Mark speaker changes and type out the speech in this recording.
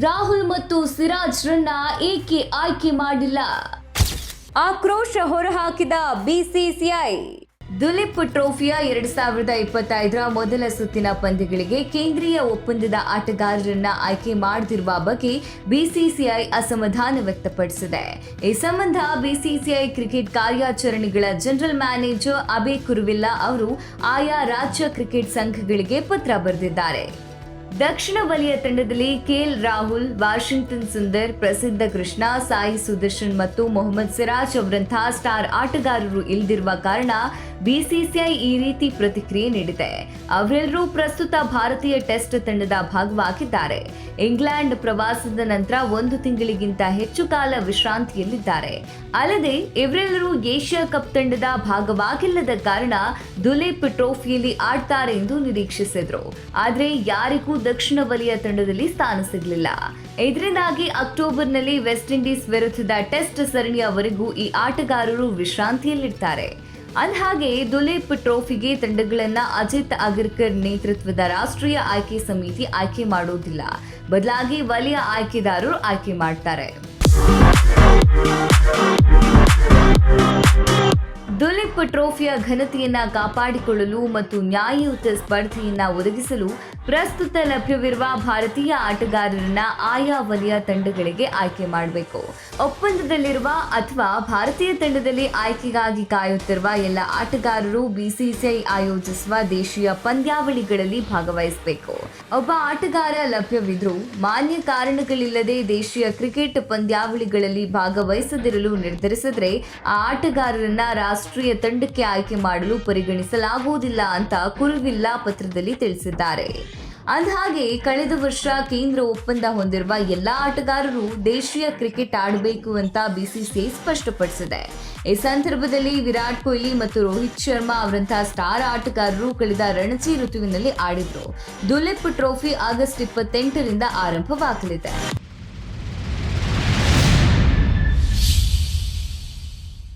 Speaker 1: ರಾಹುಲ್ ಮತ್ತು ಸಿರಾಜ್ ರನ್ನ ಏಕೆ ಆಯ್ಕೆ ಮಾಡಿಲ್ಲ? ಆಕ್ರೋಶ ಹೊರಹಾಕಿದ ಬಿಸಿಸಿಐ. ದುಲೀಪ್ ಟ್ರೋಫಿಯ ಎರಡ್ ಸಾವಿರದ ಇಪ್ಪತ್ತೈದರ ಮೊದಲ ಸುತ್ತಿನ ಪಂದ್ಯಗಳಿಗೆ ಕೇಂದ್ರೀಯ ಒಪ್ಪಂದದ ಆಟಗಾರರನ್ನ ಆಯ್ಕೆ ಮಾಡದಿರುವ ಬಗ್ಗೆ ಬಿಸಿಸಿಐ ಅಸಮಾಧಾನ ವ್ಯಕ್ತಪಡಿಸಿದೆ. ಈ ಸಂಬಂಧ ಬಿಸಿಸಿಐ ಕ್ರಿಕೆಟ್ ಕಾರ್ಯಾಚರಣೆಗಳ ಜನರಲ್ ಮ್ಯಾನೇಜರ್ ಅಬೆ ಕುರುವಿಲ್ಲಾ ಅವರು ಆಯಾ ರಾಜ್ಯ ಕ್ರಿಕೆಟ್ ಸಂಘಗಳಿಗೆ ಪತ್ರ ಬರೆದಿದ್ದಾರೆ. ದಕ್ಷಿಣ ವಲಯ ತಂಡದಲ್ಲಿ ಕೆಎಲ್ ರಾಹುಲ್, ವಾಷಿಂಗ್ಟನ್ ಸುಂದರ್, ಪ್ರಸಿದ್ಧ ಕೃಷ್ಣ, ಸಾಯಿ ಸುದರ್ಶನ್ ಮತ್ತು ಮೊಹಮ್ಮದ್ ಸಿರಾಜ್ ಅವರಂತಹ ಸ್ಟಾರ್ ಆಟಗಾರರು ಇಲ್ದಿರುವ ಕಾರಣ ಬಿಸಿಸಿಐ ಈ ರೀತಿ ಪ್ರತಿಕ್ರಿಯೆ ನೀಡಿದೆ. ಅವರೆಲ್ಲರೂ ಪ್ರಸ್ತುತ ಭಾರತೀಯ ಟೆಸ್ಟ್ ತಂಡದ ಭಾಗವಾಗಿದ್ದಾರೆ. ಇಂಗ್ಲೆಂಡ್ ಪ್ರವಾಸದ ನಂತರ ಒಂದು ತಿಂಗಳಿಗಿಂತ ಹೆಚ್ಚು ಕಾಲ ವಿಶ್ರಾಂತಿಯಲ್ಲಿದ್ದಾರೆ. ಅಲ್ಲದೆ, ಇವರೆಲ್ಲರೂ ಏಷ್ಯಾ ಕಪ್ ತಂಡದ ಭಾಗವಾಗಿಲ್ಲದ ಕಾರಣ ದುಲೀಪ್ ಟ್ರೋಫಿಯಲ್ಲಿ ಆಡ್ತಾರೆ ಎಂದು ನಿರೀಕ್ಷಿಸಿದ್ರು. ಆದರೆ ಯಾರಿಗೂ ದಕ್ಷಿಣ ವಲಯ ತಂಡದಲ್ಲಿ ಸ್ಥಾನ ಸಿಗಲಿಲ್ಲ. ಇದರಿಂದಾಗಿ ಅಕ್ಟೋಬರ್ನಲ್ಲಿ ವೆಸ್ಟ್ ಇಂಡೀಸ್ ವಿರುದ್ಧದ ಟೆಸ್ಟ್ ಸರಣಿಯವರೆಗೂ ಈ ಆಟಗಾರರು ವಿಶ್ರಾಂತಿಯಲ್ಲಿರ್ತಾರೆ. ಅಂದಹಾಗೆ ದುಲೀಪ್ ಟ್ರೋಫಿಗೆ ತಂಡಗಳನ್ನ ಅಜಿತ್ ಅಗರ್ಕರ್ ನೇತೃತ್ವದ ರಾಷ್ಟ್ರೀಯ ಆಯ್ಕೆ ಸಮಿತಿ ಆಯ್ಕೆ ಮಾಡೋದಿಲ್ಲ ಬದಲಾಗಿ ವಲಯ ಆಯ್ಕೆದಾರರು ಆಯ್ಕೆ ಮಾಡ್ತಾರೆ. ದುಲೀಪ್ ಟ್ರೋಫಿಯ ಘನತೆಯನ್ನ ಕಾಪಾಡಿಕೊಳ್ಳಲು ಮತ್ತು ನ್ಯಾಯಯುತ ಸ್ಪರ್ಧೆಯನ್ನ ಒದಗಿಸಲು ಪ್ರಸ್ತುತ ಲಭ್ಯವಿರುವ ಭಾರತೀಯ ಆಟಗಾರರನ್ನ ಆಯಾ ವಲಯ ತಂಡಗಳಿಗೆ ಆಯ್ಕೆ ಮಾಡಬೇಕು. ಒಪ್ಪಂದದಲ್ಲಿರುವ ಅಥವಾ ಭಾರತೀಯ ತಂಡದಲ್ಲಿ ಆಯ್ಕೆಗಾಗಿ ಕಾಯುತ್ತಿರುವ ಎಲ್ಲ ಆಟಗಾರರು ಬಿಸಿಸಿಐ ಆಯೋಜಿಸುವ ದೇಶೀಯ ಪಂದ್ಯಾವಳಿಗಳಲ್ಲಿ ಭಾಗವಹಿಸಬೇಕು. ಒಬ್ಬ ಆಟಗಾರ ಲಭ್ಯವಿದ್ರೂ ಮಾನ್ಯ ಕಾರಣಗಳಿಲ್ಲದೆ ದೇಶೀಯ ಕ್ರಿಕೆಟ್ ಪಂದ್ಯಾವಳಿಗಳಲ್ಲಿ ಭಾಗವಹಿಸದಿರಲು ನಿರ್ಧರಿಸಿದ್ರೆ ಆ ಆಟಗಾರರನ್ನ ರಾಷ್ಟ್ರೀಯ ತಂಡಕ್ಕೆ ಆಯ್ಕೆ ಮಾಡಲು ಪರಿಗಣಿಸಲಾಗುವುದಿಲ್ಲ ಅಂತ ಕುರುವಿಲ್ಲಾ ಪತ್ರದಲ್ಲಿ ತಿಳಿಸಿದ್ದಾರೆ. ಅಂದಹಾಗೆ, ಕಳೆದ ವರ್ಷ ಕೇಂದ್ರ ಒಪ್ಪಂದ ಹೊಂದಿರುವ ಎಲ್ಲಾ ಆಟಗಾರರು ದೇಶೀಯ ಕ್ರಿಕೆಟ್ ಆಡಬೇಕು ಅಂತ ಬಿಸಿಸಿಐ ಸ್ಪಷ್ಟಪಡಿಸಿದೆ. ಈ ಸಂದರ್ಭದಲ್ಲಿ ವಿರಾಟ್ ಕೊಹ್ಲಿ ಮತ್ತು ರೋಹಿತ್ ಶರ್ಮಾ ಅವರಂತಹ ಸ್ಟಾರ್ ಆಟಗಾರರು ಕಳೆದ ರಣಜಿ ಋತುವಿನಲ್ಲಿ ಆಡಿದ್ರು. ದುಲೀಪ್ ಟ್ರೋಫಿ ಆಗಸ್ಟ್ ಇಪ್ಪತ್ತೆಂಟರಿಂದ ಆರಂಭವಾಗಲಿದೆ.